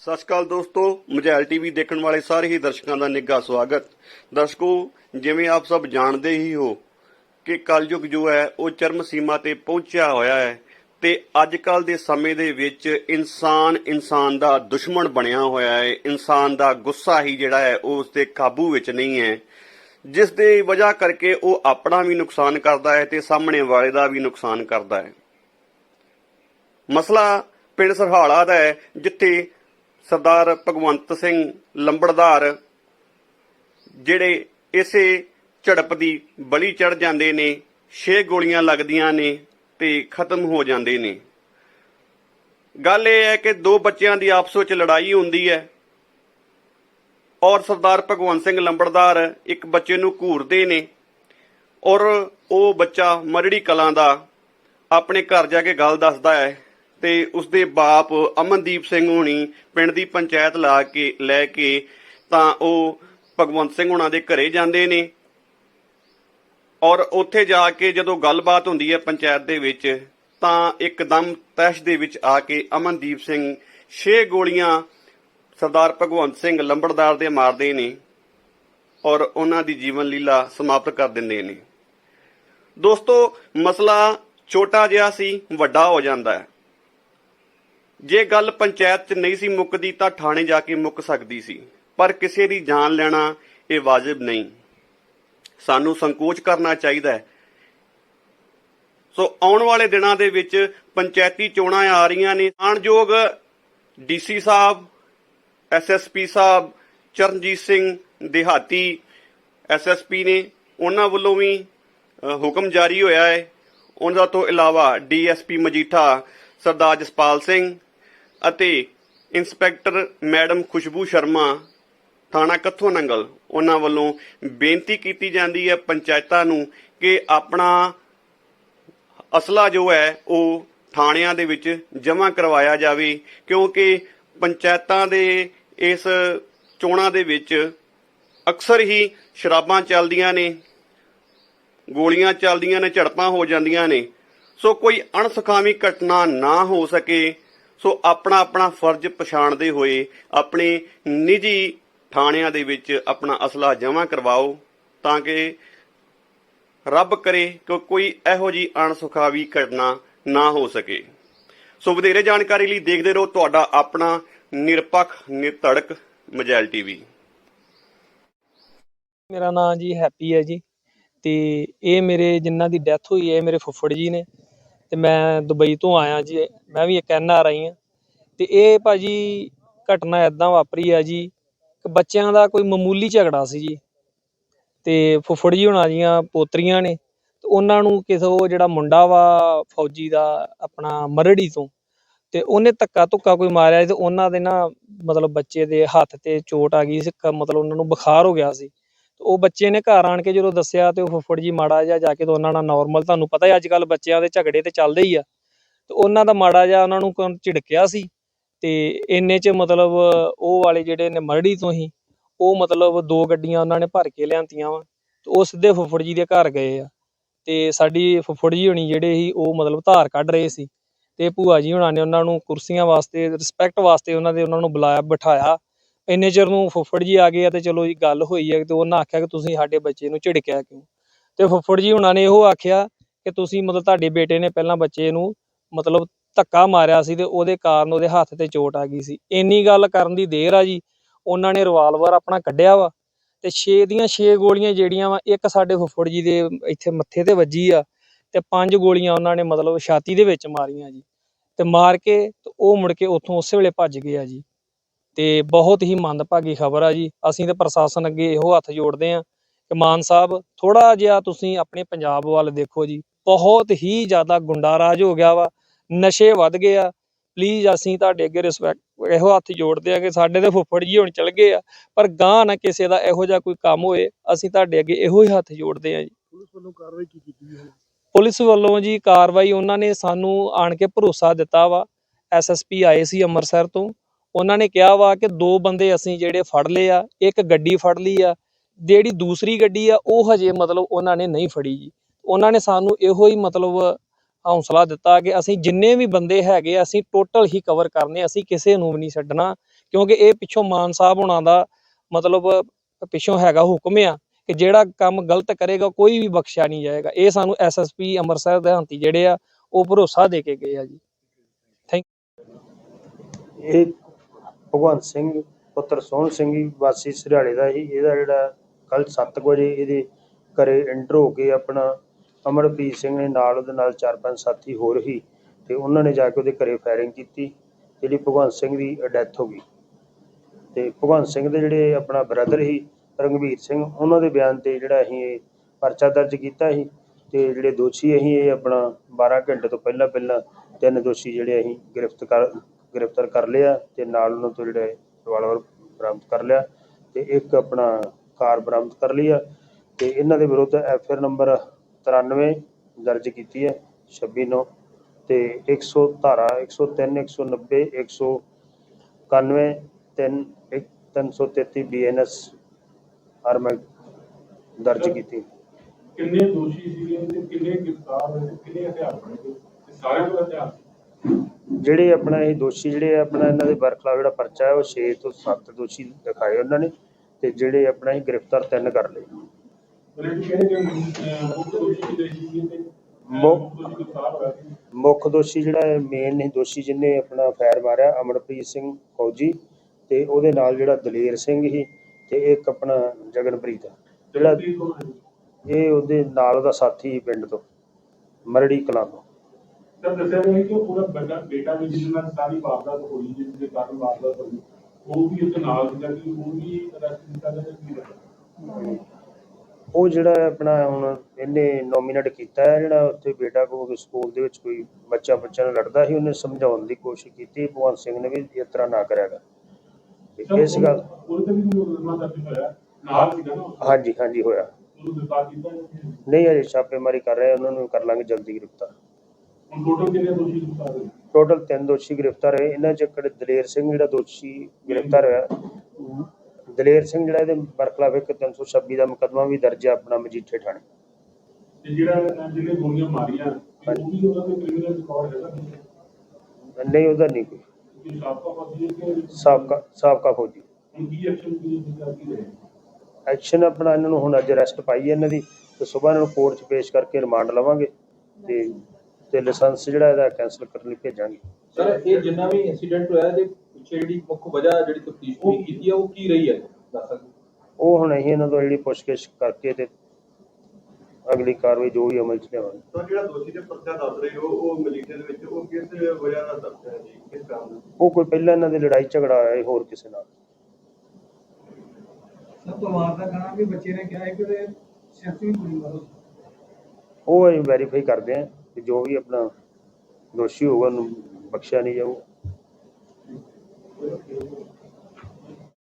ਸਤਿ ਸ਼੍ਰੀ ਅਕਾਲ ਦੋਸਤੋ ਮਝੈਲ ਟੀਵੀ ਦੇਖਣ ਵਾਲੇ ਸਾਰੇ ਹੀ ਦਰਸ਼ਕਾਂ ਦਾ ਨਿੱਘਾ ਸਵਾਗਤ। ਦਰਸ਼ਕੋ, ਜਿਵੇਂ ਆਪ ਸਭ ਜਾਣਦੇ ਹੀ ਹੋ ਕਿ ਕਲਯੁਗ ਜੋ ਹੈ, ਉਹ ਚਰਮ ਸੀਮਾ ਤੇ ਪਹੁੰਚਿਆ ਹੋਇਆ ਹੈ ਤੇ ਅੱਜ ਕੱਲ ਦੇ ਸਮੇਂ ਦੇ ਵਿੱਚ ਇਨਸਾਨ ਇਨਸਾਨ ਦਾ ਦੁਸ਼ਮਣ ਬਣਿਆ ਹੋਇਆ ਹੈ। ਇਨਸਾਨ ਦਾ ਗੁੱਸਾ ਹੀ ਜਿਹੜਾ ਹੈ, ਉਹ ਉਸ ਦੇ ਕਾਬੂ ਵਿੱਚ ਨਹੀਂ ਹੈ। ਜਿਸ ਦੇ ਵਜ੍ਹਾ ਕਰਕੇ ਉਹ ਆਪਣਾ ਵੀ ਨੁਕਸਾਨ ਕਰਦਾ ਹੈ ਤੇ ਸਾਹਮਣੇ ਵਾਲੇ ਦਾ ਵੀ ਨੁਕਸਾਨ ਕਰਦਾ ਹੈ। ਮਸਲਾ ਪਿੰਡ ਸਰਹਾਲਾ ਦਾ ਹੈ, ਜਿੱਥੇ ਸਰਦਾਰ ਭਗਵੰਤ ਸਿੰਘ ਲੰਬੜਦਾਰ, ਜਿਹੜੇ ਇਸੇ ਝੜਪ ਦੀ ਬਲੀ ਚੜ ਜਾਂਦੇ ਨੇ, ਛੇ ਗੋਲੀਆਂ ਲੱਗਦੀਆਂ ਨੇ ਤੇ ਖਤਮ ਹੋ ਜਾਂਦੇ ਨੇ। ਗੱਲ ਇਹ ਹੈ ਕਿ ਦੋ ਬੱਚਿਆਂ ਦੀ ਆਪਸ ਵਿੱਚ ਲੜਾਈ ਹੁੰਦੀ ਹੈ ਔਰ ਸਰਦਾਰ ਭਗਵੰਤ ਸਿੰਘ ਲੰਬੜਦਾਰ ਇੱਕ ਬੱਚੇ ਨੂੰ ਘੂਰਦੇ ਨੇ ਔਰ ਉਹ ਬੱਚਾ ਮਰੜੀ ਕਲਾਂ ਦਾ ਆਪਣੇ ਘਰ ਜਾ ਕੇ ਗੱਲ ਦੱਸਦਾ ਹੈ। ਤੇ ਉਸਦੇ ਬਾਪ ਅਮਨਦੀਪ ਸਿੰਘ ਹੋਣੀ ਪਿੰਡ ਦੀ ਪੰਚਾਇਤ ਲਾ ਕੇ, ਲੈ ਕੇ ਤਾਂ ਉਹ ਭਗਵੰਤ ਸਿੰਘ ਹੋਣਾ ਦੇ ਘਰੇ ਜਾਂਦੇ ਨੇ। ਔਰ ਉੱਥੇ ਜਾ ਕੇ ਜਦੋਂ ਗੱਲਬਾਤ ਹੁੰਦੀ ਹੈ ਪੰਚਾਇਤ ਦੇ ਵਿੱਚ, ਤਾਂ ਇੱਕਦਮ ਤੈਸ਼ ਦੇ ਵਿੱਚ ਆ ਕੇ ਅਮਨਦੀਪ ਸਿੰਘ ਛੇ ਗੋਲੀਆਂ ਸਰਦਾਰ ਭਗਵੰਤ ਸਿੰਘ ਲੰਬੜਦਾਰ ਦੇ ਮਾਰਦੇ ਨੇ ਔਰ ਉਹਨਾਂ ਦੀ ਜੀਵਨ ਲੀਲਾ ਸਮਾਪਤ ਕਰ ਦਿੰਦੇ ਨੇ। ਦੋਸਤੋ, ਮਸਲਾ ਛੋਟਾ ਜਿਹਾ ਸੀ, ਵੱਡਾ ਹੋ ਜਾਂਦਾ ਹੈ। ਜੇ ਗੱਲ ਪੰਚਾਇਤ 'ਚ ਨਹੀਂ ਸੀ ਮੁੱਕਦੀ ਤਾਂ ਥਾਣੇ ਜਾ ਕੇ ਮੁੱਕ ਸਕਦੀ ਸੀ, ਪਰ ਕਿਸੇ ਦੀ ਜਾਨ ਲੈਣਾ ਇਹ ਵਾਜਬ ਨਹੀਂ। ਸਾਨੂੰ ਸੰਕੋਚ ਕਰਨਾ ਚਾਹੀਦਾ ਹੈ। ਸੋ ਆਉਣ ਵਾਲੇ ਦਿਨਾਂ ਦੇ ਵਿੱਚ ਪੰਚਾਇਤੀ ਚੋਣਾਂ ਆ ਰਹੀਆਂ ਨੇ। ਆਣਯੋਗ ਡੀਸੀ ਸਾਹਿਬ ਐਸਐਸਪੀ ਸਾਹਿਬ, ਚਰਨਜੀਤ ਸਿੰਘ ਦਿਹਾਤੀ ਐਸਐਸਪੀ ਨੇ ਉਹਨਾਂ ਵੱਲੋਂ ਵੀ ਹੁਕਮ ਜਾਰੀ ਹੋਇਆ ਹੈ। ਉਹਨਾਂ ਤੋਂ ਇਲਾਵਾ ਡੀਐਸਪੀ ਮਜੀਠਾ ਸਰਦਾਰ ਜਸਪਾਲ ਸਿੰਘ ਅਤੇ ਇੰਸਪੈਕਟਰ ਮੈਡਮ ਖੁਸ਼ਬੂ ਸ਼ਰਮਾ, ਥਾਣਾ ਕੱਥੋਂ ਨੰਗਲ, ਉਹਨਾਂ ਵੱਲੋਂ ਬੇਨਤੀ ਕੀਤੀ ਜਾਂਦੀ ਹੈ ਪੰਚਾਇਤਾਂ ਨੂੰ ਕਿ ਆਪਣਾ ਅਸਲਾ ਜੋ ਹੈ, ਉਹ ਥਾਣਿਆਂ ਦੇ ਵਿੱਚ ਜਮ੍ਹਾਂ ਕਰਵਾਇਆ ਜਾਵੇ, ਕਿਉਂਕਿ ਪੰਚਾਇਤਾਂ ਦੇ ਇਸ ਚੋਣਾਂ ਦੇ ਵਿੱਚ ਅਕਸਰ ਹੀ ਸ਼ਰਾਬਾਂ ਚੱਲਦੀਆਂ ਨੇ, ਗੋਲੀਆਂ ਚੱਲਦੀਆਂ ਨੇ, ਝੜਪਾਂ ਹੋ ਜਾਂਦੀਆਂ ਨੇ। ਸੋ ਕੋਈ ਅਣਸੁਖਾਵੀ ਘਟਨਾ ਨਾ ਹੋ ਸਕੇ ਸੋ ਆਪਣਾ ਆਪਣਾ ਫਰਜ਼ ਪਛਾਣਦੇ ਹੋਏ ਆਪਣੇ ਨਿੱਜੀ ਥਾਣਿਆਂ ਦੇ ਵਿੱਚ ਆਪਣਾ ਅਸਲਾ ਜਮ੍ਹਾਂ ਕਰਵਾਓ ਤਾਂ ਕਿ ਰੱਬ ਕਰੇ ਕਿ ਕੋਈ ਇਹੋ ਜੀ ਅਣਸੁਖਾਵੀ ਘਟਨਾ ਨਾ ਹੋ ਸਕੇ। ਸੋ ਵਧੇਰੇ ਜਾਣਕਾਰੀ ਲਈ ਦੇਖਦੇ ਰਹੋ ਤੁਹਾਡਾ ਆਪਣਾ ਨਿਰਪੱਖ, ਨਿਰਧੜਕ ਮਜੈਲ ਟੀਵੀ। ਮੇਰਾ ਨਾਮ ਜੀ ਹੈਪੀ ਹੈ ਜੀ ਤੇ ਇਹ ਮੇਰੇ ਜਿਨ੍ਹਾਂ ਦੀ ਡੈਥ ਹੋਈ ਹੈ ਮੇਰੇ ਫੁੱਫੜ ਜੀ ਨੇ। ਤੇ ਮੈਂ ਦੁਬਈ ਤੋਂ ਆਇਆ ਜੀ, ਮੈਂ ਵੀ ਇੱਕ ਐਨ ਆਰ ਆਈ ਹਾਂ। ਤੇ ਇਹ ਭਾਜੀ ਘਟਨਾ ਐਦਾਂ ਵਾਪਰੀ ਆ ਜੀ ਕਿ ਬੱਚਿਆਂ ਦਾ ਕੋਈ ਮਾਮੂਲੀ ਝਗੜਾ ਸੀ ਜੀ। ਤੇ ਫੁੱਫੜ ਜੀ ਹੁਣਾਂ ਦੀਆਂ ਪੋਤਰੀਆਂ ਨੇ, ਤੇ ਉਹਨਾਂ ਨੂੰ ਕਿਸੇ ਉਹ ਜਿਹੜਾ ਮੁੰਡਾ ਵਾ ਫੌਜੀ ਦਾ ਆਪਣਾ ਮਰੜੀ ਤੋਂ, ਤੇ ਉਹਨੇ ਧੱਕਾ ਧੁੱਕਾ ਕੋਈ ਮਾਰਿਆ ਸੀ ਤੇ ਉਹਨਾਂ ਦੇ ਨਾ ਮਤਲਬ ਬੱਚੇ ਦੇ ਹੱਥ ਤੇ ਚੋਟ ਆ ਗਈ ਸੀ, ਕ- ਮਤਲਬ ਉਹਨਾਂ ਨੂੰ ਬੁਖਾਰ ਹੋ ਗਿਆ ਸੀ। ਉਹ ਬੱਚੇ ਨੇ ਘਰ ਆਣ ਕੇ ਜਦੋਂ ਦੱਸਿਆ ਤੇ ਉਹ ਫੁੱਫੜ ਜੀ ਮਾੜਾ ਜਿਹਾ ਜਾ ਕੇ ਤੇ ਉਹਨਾਂ ਨਾਲ ਨਾਰਮਲ ਤੁਹਾਨੂੰ ਪਤਾ ਹੀ ਅੱਜ ਕੱਲ ਬੱਚਿਆਂ ਦੇ ਝਗੜੇ ਤੇ ਚੱਲਦੇ ਹੀ ਆ। ਤੇ ਉਹਨਾਂ ਦਾ ਮਾੜਾ ਜਿਹਾ ਉਹਨਾਂ ਨੂੰ ਝਿੜਕਿਆ ਸੀ ਤੇ ਇੰਨੇ ਚ ਮਤਲਬ ਉਹ ਵਾਲੇ ਜਿਹੜੇ ਨੇ ਮਰੜੀ ਤੋਂ ਹੀ, ਉਹ ਮਤਲਬ ਦੋ ਗੱਡੀਆਂ ਉਹਨਾਂ ਨੇ ਭਰ ਕੇ ਲਿਆਂਤੀਆਂ ਵਾ ਤੇ ਉਹ ਸਿੱਧੇ ਫੁੱਫੜ ਜੀ ਦੇ ਘਰ ਗਏ ਆ। ਤੇ ਸਾਡੀ ਫੁੱਫੜ ਜੀ ਹੋਣੀ ਜਿਹੜੇ ਸੀ, ਉਹ ਮਤਲਬ ਧਾਰ ਕੱਢ ਰਹੇ ਸੀ ਤੇ ਭੂਆ ਜੀ ਹੁਣਾਂ ਨੇ ਉਹਨਾਂ ਨੂੰ ਕੁਰਸੀਆਂ ਵਾਸਤੇ ਰਿਸਪੈਕਟ ਵਾਸਤੇ ਉਹਨਾਂ ਦੇ ਉਹਨਾਂ ਨੂੰ ਬੁਲਾਇਆ, ਬਿਠਾਇਆ ਇੰਨੇ ਚਿਰ ਨੂੰ ਫੁੱਫੜ ਜੀ ਆ ਗਏ ਆ ਤੇ ਚਲੋ ਜੀ ਗੱਲ ਹੋਈ ਹੈ ਤੇ ਉਹਨਾਂ ਆਖਿਆ ਕਿ ਤੁਸੀਂ ਸਾਡੇ ਬੱਚੇ ਨੂੰ ਝਿੜਕਿਆ ਕਿਉਂ? ਤੇ ਫੁੱਫੜ ਜੀ ਉਹਨਾਂ ਨੇ ਇਹੋ ਆਖਿਆ ਕਿ ਤੁਸੀਂ ਮਤਲਬ ਤੁਹਾਡੇ ਬੇਟੇ ਨੇ ਪਹਿਲਾਂ ਬੱਚੇ ਨੂੰ ਮਤਲਬ ਧੱਕਾ ਮਾਰਿਆ ਸੀ ਤੇ ਉਹਦੇ ਕਾਰਨ ਉਹਦੇ ਹੱਥ ਤੇ ਚੋਟ ਆ ਗਈ ਸੀ। ਇੰਨੀ ਗੱਲ ਕਰਨ ਦੀ ਦੇਰ ਆ ਜੀ, ਉਹਨਾਂ ਨੇ ਰਿਵਾਲਵਰ ਆਪਣਾ ਕੱਢਿਆ ਵਾ ਤੇ 6 ਦੀਆਂ 6 ਗੋਲੀਆਂ ਜਿਹੜੀਆਂ ਵਾ, ਇੱਕ ਸਾਡੇ ਫੁੱਫੜ ਜੀ ਦੇ ਇੱਥੇ ਮੱਥੇ ਤੇ ਵੱਜੀ ਆ ਤੇ ਪੰਜ ਗੋਲੀਆਂ ਉਹਨਾਂ ਨੇ ਮਤਲਬ ਛਾਤੀ ਦੇ ਵਿੱਚ ਮਾਰੀਆਂ ਜੀ ਤੇ ਮਾਰ ਕੇ ਉਹ ਮੁੜ ਕੇ ਉੱਥੋਂ ਉਸੇ ਵੇਲੇ ਭੱਜ ਗਏ ਆ ਜੀ। ਤੇ ਬਹੁਤ ਹੀ ਮੰਦਭਾਗੀ ਖਬਰ ਆ ਜੀ। ਅਸੀਂ ਤੇ ਪ੍ਰਸ਼ਾਸਨ ਅੱਗੇ ਇਹੋ ਹੱਥ ਜੋੜਦੇ ਆ ਕਿ ਮਾਨ ਸਾਹਿਬ ਥੋੜਾ ਜਿਹਾ ਤੁਸੀਂ ਆਪਣੇ ਪੰਜਾਬ ਵੱਲ ਦੇਖੋ ਜੀ। ਬਹੁਤ ਹੀ ਜ਼ਿਆਦਾ ਗੁੰਡਾ ਰਾਜ ਹੋ ਗਿਆ ਵਾ ਨਸ਼ੇ ਵੱਧ ਗਏ ਆ। ਪਲੀਜ਼ ਅਸੀਂ ਤੁਹਾਡੇ ਅੱਗੇ ਰਿਸਪੈਕਟ ਇਹੋ ਹੱਥ ਜੋੜਦੇ ਆ ਕਿ ਸਾਡੇ ਤੇ ਫੁੱਫੜ ਜੀ ਹੁਣ ਚਲ ਗਏ ਆ ਪਰ ਗਾਂ ਨਾ ਕਿਸੇ ਦਾ ਇਹੋ ਜਿਹਾ ਕੋਈ ਕੰਮ ਹੋਏ ਅਸੀਂ ਤੁਹਾਡੇ ਅੱਗੇ ਇਹੋ ਹੀ ਹੱਥ ਜੋੜਦੇ ਆ ਜੀ। ਪੁਲਿਸ ਵੱਲੋਂ ਕਾਰਵਾਈ ਕੀ ਕੀਤੀ ਹੈ ਪੁਲਿਸ ਵੱਲੋਂ ਜੀ ਕਾਰਵਾਈ ਉਹਨਾਂ ਨੇ ਸਾਨੂੰ ਆਣ ਕੇ ਭਰੋਸਾ ਦਿੱਤਾ ਵਾ। ਐਸਐਸਪੀ ਆਏ ਸੀ ਅੰਮ੍ਰਿਤਸਰ ਤੋਂ। ਉਹਨਾਂ ਨੇ ਕਿਹਾ ਵਾ ਕਿ ਦੋ ਬੰਦੇ ਅਸੀਂ ਜਿਹੜੇ ਫੜ ਲਏ ਆ, ਇੱਕ ਗੱਡੀ ਫੜ ਲਈ ਆ, ਜਿਹੜੀ ਦੂਸਰੀ ਗੱਡੀ ਆ, ਉਹ ਹਜੇ ਮਤਲਬ ਉਹਨਾਂ ਨੇ ਨਹੀਂ ਫੜੀ ਜੀ। ਉਹਨਾਂ ਨੇ ਸਾਨੂੰ ਇਹੋ ਹੀ ਮਤਲਬ ਹੌਸਲਾ ਦਿੱਤਾ ਕਿ ਅਸੀਂ ਜਿੰਨੇ ਵੀ ਬੰਦੇ ਹੈਗੇ ਅਸੀਂ ਟੋਟਲ ਹੀ ਕਵਰ ਕਰਨੇ ਅਸੀਂ ਕਿਸੇ ਨੂੰ ਵੀ ਨਹੀਂ ਛੱਡਣਾ, ਕਿਉਂਕਿ ਇਹ ਪਿੱਛੋਂ ਮਾਨ ਸਾਹਿਬ ਹੋਣਾ ਦਾ ਮਤਲਬ ਪਿੱਛੋਂ ਹੈਗਾ ਹੁਕਮ ਆ ਕਿ ਜਿਹੜਾ ਕੰਮ ਗਲਤ ਕਰੇਗਾ, ਕੋਈ ਵੀ ਬਖਸ਼ਿਆ ਨਹੀਂ ਜਾਏਗਾ। ਇਹ ਸਾਨੂੰ ਐਸਐਸਪੀ ਅੰਮ੍ਰਿਤਸਰ ਦੇ ਹੰਤੀ ਜਿਹੜੇ ਆ, ਉਹ ਭਰੋਸਾ ਦੇ ਕੇ ਗਏ ਆ ਜੀ। ਥੈਂਕ ਇਹ ਭਗਵੰਤ ਸਿੰਘ, ਪੁੱਤਰ ਸੋਹਣ ਸਿੰਘ ਜੀ, ਵਾਸੀ ਸਰਿਆਲੇ ਦਾ ਸੀ ਇਹਦਾ ਜਿਹੜਾ ਕੱਲ 7 ਵਜੇ ਇਹਦੇ ਘਰੇ ਐਂਟਰ ਹੋ ਕੇ ਆਪਣਾ ਅਮਰਪ੍ਰੀਤ ਸਿੰਘ ਨੇ ਨਾਲ ਉਹਦੇ ਨਾਲ ਚਾਰ ਪੰਜ ਸਾਥੀ ਹੋਰ ਹੀ ਤੇ ਉਹਨਾਂ ਨੇ ਜਾ ਕੇ ਉਹਦੇ ਘਰੇ ਫਾਇਰਿੰਗ ਕੀਤੀ, ਜਿਹੜੀ ਭਗਵੰਤ ਸਿੰਘ ਦੀ ਡੈਥ ਹੋ ਗਈ। ਤੇ ਭਗਵੰਤ ਸਿੰਘ ਦੇ ਜਿਹੜੇ ਆਪਣਾ ਬ੍ਰਦਰ ਸੀ, ਰੰਗਵੀਰ ਸਿੰਘ, ਉਹਨਾਂ ਦੇ ਬਿਆਨ ਤੇ ਜਿਹੜਾ ਅਸੀਂ ਇਹ ਪਰਚਾ ਦਰਜ ਕੀਤਾ ਸੀ ਤੇ ਜਿਹੜੇ ਦੋਸ਼ੀ ਅਸੀਂ ਇਹ ਆਪਣਾ 12 ਘੰਟੇ ਤੋਂ ਪਹਿਲਾਂ ਪਹਿਲਾਂ ਤਿੰਨ ਦੋਸ਼ੀ ਜਿਹੜੇ ਅਸੀਂ ਗ੍ਰਿਫਤ ਕਰ ਗ੍ਰਿਫਤਾਰ ਕਰ ਲਿਆ ਤੇ ਨਾਲ ਉਹਨਾਂ ਤੋਂ ਜਿਹੜੇ ਰਿਵਾਲਵਰ ਬਰਾਮਦ ਕਰ ਲਿਆ ਤੇ ਇੱਕ ਆਪਣਾ ਕਾਰ ਬਰਾਮਦ ਕਰ ਲਈ ਆ ਤੇ ਇਹਨਾਂ ਦੇ ਵਿਰੁੱਧ ਐਫ ਆਰ ਨੰਬਰ 93 ਦਰਜ ਕੀਤੀ ਹੈ 26 ਨੌ ਤੇ 100 ਧਾਰਾ 103 190 191 3 333 ਬੀਐਨਐਸ ਆਰਮਡ ਦਰਜ ਕੀਤੀ ਕਿੰਨੇ ਦੋਸ਼ੀ ਸੀਗੇ ਤੇ ਕਿੰਨੇ ਗ੍ਰਿਫਤਾਰ ਹੋਏ ਕਿੰਨੇ ਹਥਿਆਰ ਬਣੇ ਤੇ ਸਾਰਿਆਂ ਕੋਲ ਹਥਿਆਰ? ਜਿਹੜੇ ਆਪਣਾ ਇਹ ਦੋਸ਼ੀ ਜਿਹੜੇ ਆਪਣਾ ਇਹਨਾਂ ਦੇ ਬਰਖਲਾਫ ਜਿਹੜਾ ਪਰਚਾ ਹੈ ਉਹ 6 ਤੋਂ 7 ਦੋਸ਼ੀ ਦਿਖਾਏ ਉਹਨਾਂ ਨੇ ਤੇ ਜਿਹੜੇ ਆਪਣਾ ਇਹ ਗ੍ਰਿਫਤਾਰ ਤਿੰਨ ਕਰ ਲਏ। ਮੁੱਖ ਦੋਸ਼ੀ ਜਿਹੜਾ ਮੇਨ ਨਹੀਂ ਦੋਸ਼ੀ ਜਿਹਨੇ ਆਪਣਾ ਫਾਇਰ ਮਾਰਿਆ ਅਮਰਪ੍ਰੀਤ ਸਿੰਘ ਫੌਜੀ ਤੇ ਉਹਦੇ ਨਾਲ ਜਿਹੜਾ ਦਲੇਰ ਸਿੰਘ ਸੀ ਤੇ ਇੱਕ ਆਪਣਾ ਜਗਨਪ੍ਰੀਤ ਜਿਹੜਾ ਹੈ। ਇਹ ਉਹਦੇ ਨਾਲ ਉਹਦਾ ਸਾਥੀ ਪਿੰਡ ਤੋਂ ਮਰੜੀ ਕਲਾਂ ਤੋਂ। ਤਾਂ ਦੱਸਿਆ ਗਿਆ ਕਿ ਉਹ ਪੂਰਾ ਬੇਟਾ ਬੇਟਾ ਵੀ ਜਿਹਦੇ ਨਾਲ ਸਾਰੀ ਵਾਰਦਾਤ ਹੋਈ ਜਿਸ ਦੇ ਕਾਰਨ ਵਾਰਦਾਤ ਹੋਈ। ਉਹ ਵੀ ਉੱਥੇ ਨਾਲ ਸੀਗਾ ਕਿ ਉਹ ਵੀ ਅਰੈਸਟ ਕੀਤਾ ਗਿਆ ਕੀ ਹੋਇਆ ਉਹ ਜਿਹੜਾ ਆਪਣਾ ਹੁਣ ਇਹਨੇ ਨੋਮੀਨੇਟ ਕੀਤਾ ਹੈ ਜਿਹੜਾ ਉੱਥੇ ਬੇਟਾ ਕੋ ਸਕੂਲ ਦੇ ਵਿੱਚ ਕੋਈ ਬੱਚਾ ਬੱਚਾ ਨਾਲ ਲੜਦਾ ਸੀ ਉਹਨੇ ਸਮਝਾਉਣ ਦੀ ਕੋਸ਼ਿਸ਼ ਕੀਤੀ ਭਗਵੰਤ ਸਿੰਘ ਨੇ ਵੀ ਇਸ ਤਰ੍ਹਾਂ ਨਾ ਕਰਿਆਗਾ ਤੇ ਇਸ ਗੱਲ ਉਹਦੇ ਤੇ ਵੀ ਮੁਕੱਦਮਾ ਦਰਜ ਹੋਇਆ? ਨਾਲ ਸੀਗਾ ਨਾ ਉਹ। ਹਾਂਜੀ ਹਾਂਜੀ ਹੋਇਆ। ਨਹੀਂ ਅਜੇ ਛਾਪੇਮਾਰੀ ਕਰ ਰਹੇ ਉਹਨਾਂ ਨੂੰ ਕਰ ਲਾਂਗੇ ਜਲਦੀ ਗ੍ਰਿਫਤਾਰ। ਹੁਣ ਟੋਟਲ ਕਿੰਨੇ ਦੋਸ਼ੀ ਗ੍ਰਿਫਤਾਰ ਹੋਏ? ਟੋਟਲ ਤਿੰਨ ਦੋਸ਼ੀ ਗ੍ਰਿਫਤਾਰ ਹੋਏ। ਇਹਨਾਂ ਚ ਇੱਕ ਦਲੇਰ ਸਿੰਘ ਜਿਹੜਾ ਦੋਸ਼ੀ ਗ੍ਰਿਫਤਾਰ ਹੋਇਆ। ਦਲੇਰ ਸਿੰਘ ਜਿਹੜਾ ਇਹਦੇ ਬਰਖਲਾਫ ਇੱਕ 326 ਦਾ ਮੁਕੱਦਮਾ ਵੀ ਦਰਜ ਹੈ ਆਪਣਾ ਮਜੀਠੇ ਥਾਣੇ। ਤੇ ਜਿਹੜਾ ਜਿਹਨੇ ਗੋਲੀਆਂ ਮਾਰੀਆਂ ਉਹ ਵੀ ਉਹਦਾ ਕੋਈ ਕ੍ਰਿਮੀਨਲ ਰਿਕਾਰਡ ਹੈਗਾ ਨਹੀਂ ਉਹਦਾ ਨਹੀਂ ਕੋਈ। ਸਾਬਕਾ ਫੌਜੀ ਹੈ ਕਿ ਸਾਬਕਾ ਫੌਜੀ। ਐਕਸ਼ਨ ਆਪਣਾ ਇਹਨਾਂ ਨੂੰ ਹੁਣ ਅੱਜ ਅਰੈਸਟ ਪਾਈ ਹੈ ਇਹਨਾਂ ਦੀ ਤੇ ਸਵੇਰ ਇਹਨਾਂ ਨੂੰ ਕੋਰਟ 'ਚ ਪੇਸ਼ ਕਰਕੇ ਰਿਮਾਂਡ ਲਵਾਂਗੇ ਤੇ ਤੇ ਲਾਇਸੈਂਸ ਜਿਹੜਾ ਇਹਦਾ ਕੈਂਸਲ ਕਰਨ ਲਈ ਭੇਜਾਂਗੇ। ਸਰ ਇਹ ਜਿੰਨਾ ਵੀ ਇਨਸੀਡੈਂਟ ਹੋਇਆ ਇਹਦੇ ਪਿੱਛੇ ਜਿਹੜੀ ਮੁੱਖ ਵਜ੍ਹਾ ਜਿਹੜੀ ਤਫਤੀਸ਼ ਪੂਰੀ ਕੀਤੀ ਹੈ ਉਹ ਕੀ ਰਹੀ ਹੈ? ਦੱਸ ਸਕਦੇ ਉਹ ਹੁਣ ਅਸੀਂ ਇਹਨਾਂ ਤੋਂ ਜਿਹੜੀ ਪੁੱਛਗਿੱਛ ਕਰਕੇ ਤੇ ਅਗਲੀ ਕਾਰਵਾਈ ਜੋ ਵੀ ਅਮਲ 'ਚ ਲਿਆਵਾਂਗੇ। ਤਾਂ ਜਿਹੜਾ ਦੋਸ਼ੀ ਦੇ ਪਰਚਾ ਦੱਸ ਰਹੇ ਹੋ ਉਹ ਮਜੀਠੇ ਦੇ ਵਿੱਚ ਉਹ ਕਿਸ ਵਜ੍ਹਾ ਨਾਲ ਦੱਸ ਹੈ ਜੀ? ਕਿਸ ਕਾਰਨ ਨਾਲ? ਉਹ ਕੋਈ ਪਹਿਲਾਂ ਇਹਨਾਂ ਦੀ ਲੜਾਈ ਝਗੜਾ ਹੋਇਆ ਸੀ ਹੋਰ ਕਿਸੇ ਨਾਲ। ਸਭ ਪਰਿਵਾਰ ਦਾ ਕਹਿਣਾ ਵੀ ਬੱਚੇ ਨੇ ਕਿਹਾ ਹੈ ਕਿ ਉਹਦੇ ਸਿਰ 'ਚ ਵੀ ਗੋਲੀ ਮਾਰੋ ਉਹ ਅਸੀਂ ਵੈਰੀਫਾਈ ਕਰਦੇ ਹਾਂ। ਕਿ ਜੋ ਵੀ ਆਪਣਾ ਦੋਸ਼ੀ ਹੋਊਗਾ ਉਹਨੂੰ ਬਖਸ਼ਿਆ ਨਹੀਂ ਜਾਊ।